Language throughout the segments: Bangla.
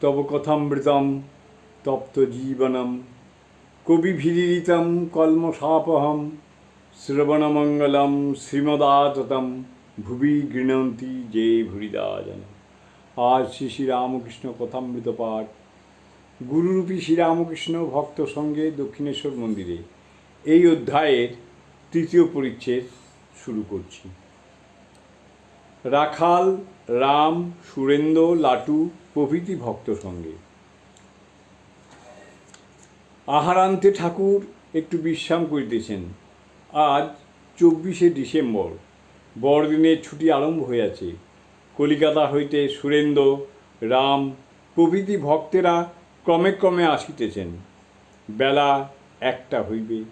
তব কথামৃতম তপ্ত জীবনম। কবিভিরিতম কলমসাপহম শ্রবণমঙ্গলম শ্রীমদাততম। ভুবি গৃণন্তি যে ভুরিদা জন আজ শ্রী শ্রী রামকৃষ্ণ কথামৃত পাঠ। গুরুরূপী শ্রীরামকৃষ্ণ ভক্ত সঙ্গে দক্ষিণেশ্বর মন্দিরে এই অধ্যায়ের তৃতীয় পরিচ্ছেদ শুরু করছি। রাখাল, রাম, সুরেন্দ্র, লাটু প্রভৃতি ভক্ত সঙ্গে। আহারান্তে ঠাকুর একটু বিশ্রাম করিতেছেন। আজ চব্বিশে ডিসেম্বর, বড়দিনের ছুটি আরম্ভ হইয়াছে। কলিকাতা হইতে সুরেন্দ্র, রাম প্রভৃতি ভক্তেরা ক্রমে ক্রমে আসিতেছেন। বেলা একটা হইবে।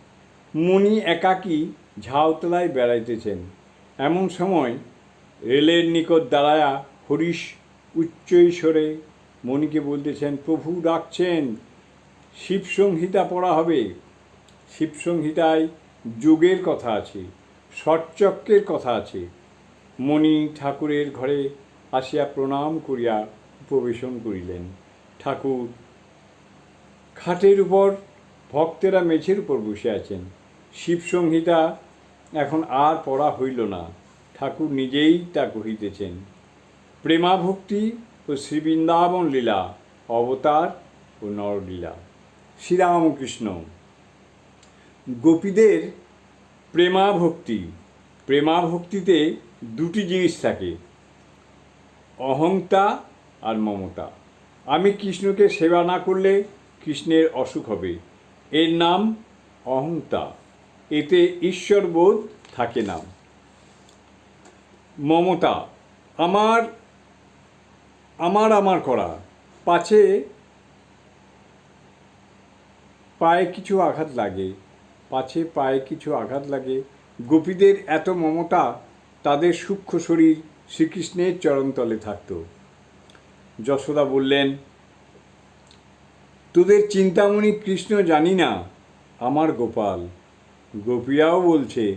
মণি একাকী ঝাউতলায় বেড়াইতেছেন। এমন সময় রেলের নিকট দাঁড়ায়া হরিশ উচ্চৈস্বরে মণিকে বলতেছেন, প্রভু ডাকছেন, শিবসংহিতা পড়া হবে। শিবসংহিতায় যোগের কথা আছে সৎচক্রের কথা আছে। মণি ঠাকুরের ঘরে আসিয়া প্রণাম করিয়া উপবেশন করিলেন। ঠাকুর খাটের উপর, ভক্তেরা মেঝের উপর বসে আছেন। শিবসংহিতা এখন আর পড়া হইল না। ঠাকুর নিজেই তা কহিতেছেন। প্রেমাভক্তি ও শ্রীবৃন্দাবন লীলা, অবতার ও নরলীলা। শ্রীরামকৃষ্ণ। গোপীদের প্রেমাভক্তি, প্রেমাভক্তিতে দুটি জিনিস থাকে, অহংতা আর মমতা। আমি কৃষ্ণকে সেবা না করলে কৃষ্ণের অসুখ হবে। এর নাম অহংতা। এতে ঈশ্বরবোধ থাকে না। মমতা, আমার আমার আমার করা। পাছে পায়ে কিছু আঘাত লাগে, পাছে পায়ে কিছু আঘাত লাগে। গোপীদের এত মমতা, তাদের সূক্ষ্ম শরীর শ্রীকৃষ্ণের চরণতলে থাকত। যশোদা বললেন, তোদের চিন্তামণি কৃষ্ণ জানি না, আমার গোপাল। গোপীরাও বলছে,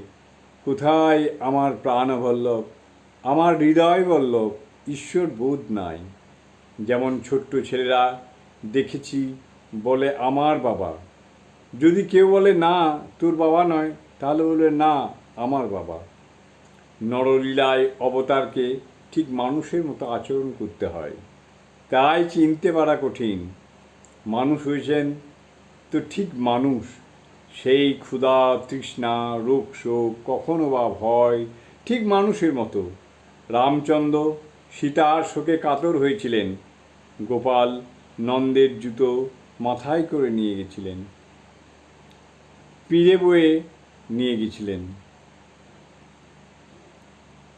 কোথায় আমার প্রাণবল্লভ? আমার হৃদয় বল্লভ ঈশ্বর বোধ নাই। যেমন ছোট্ট ছেলেরা দেখেছি বলে আমার বাবা। যদি কেউ বলে, না, তোর বাবা নয়, তাহলে বলে, না, আমার বাবা। নরলীলায় অবতারকে ঠিক মানুষের মতো আচরণ করতে হয়। তাই চিনতে পারা কঠিন। মানুষ হয়েছেন তো ঠিক মানুষ। সেই ক্ষুধা, তৃষ্ণা, রোগ, শোক কখনো বা ভয় ঠিক মানুষের মতো। রামচন্দ্র সীতার শোকে কাতর হয়েছিলেন। গোপাল নন্দের জুতো মাথায় করে নিয়ে গেছিলেন। পিড়ে বয়ে নিয়ে গেছিলেন।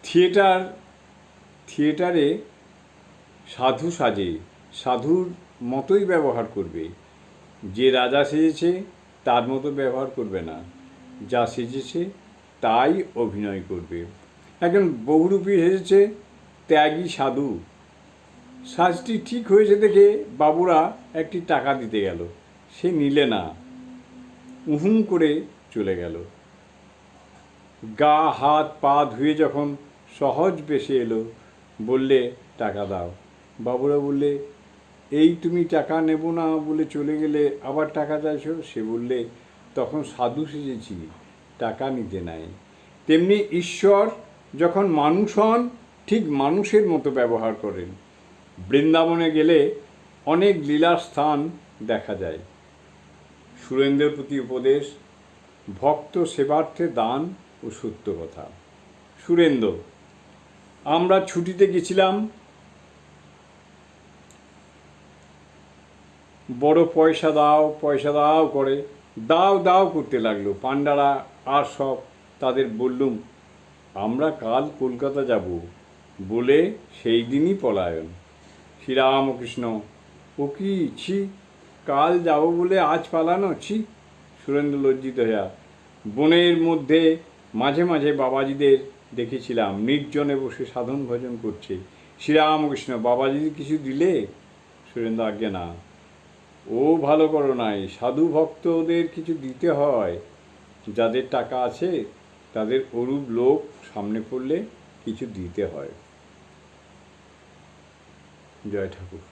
থিয়েটার, থিয়েটারে সাধু সাজে, সাধুর মতোই ব্যবহার করবে। যে রাজা সেজেছে, তার মতো ব্যবহার করবে না। যা সেজেছে, তাই অভিনয় করবে। একজন বহুরূপী সেজেছে ত্যাগী সাধু। সাজটি ঠিক হয়েছে দেখে বাবুরা একটি টাকা দিতে গেল। সে নিলে না। উহুম করে চলে গেল। গা, হাত, পা ধুয়ে যখন সহজ বেশে এলো, বললে, টাকা দাও। বাবুরা বললে, এই তুমি টাকা নেব না বলে চলে গেলে আবার টাকা চাইছো? সে বললে, তখন সাধু সেজেছি, টাকা নিতে নাই। তেমনি ঈশ্বর যখন মানুষ হন, ঠিক মানুষের মতো ব্যবহার করেন। বৃন্দাবনে গেলে অনেক লীলার স্থান দেখা যায়। সুরেন্দ্রের প্রতি উপদেশ, ভক্ত সেবার্থে দান ও সত্য কথা। সুরেন্দ্র, আমরা ছুটিতে গেছিলাম বড় পয়সা দাও পয়সা দাও করে, দাও দাও করতে লাগল। পাণ্ডারা আর সব তাদের বললুম আমরা কাল কলকাতা যাব বলে সেই দিনই পলায়ন। শ্রীরামকৃষ্ণ, ও কি, ছি, কাল যাব বলে আজ পালানো? ছি, সুরেন্দ্র লজ্জিত হইয়া বনের মধ্যে মাঝে মাঝে বাবাজিদের দেখেছিলাম, নির্জনে বসে সাধন ভজন করছে। শ্রীরামকৃষ্ণ, বাবাজি কিছু দিলে? সুরেন্দ্র আজ্ঞে, না। ও ভালো করো নাই, সাধু ভক্তদের কিছু দিতে হয়, যাদের টাকা আছে তাদের অরূপ লোক সামনে পড়লে কিছু দিতে হয়। জয় ঠাকুর।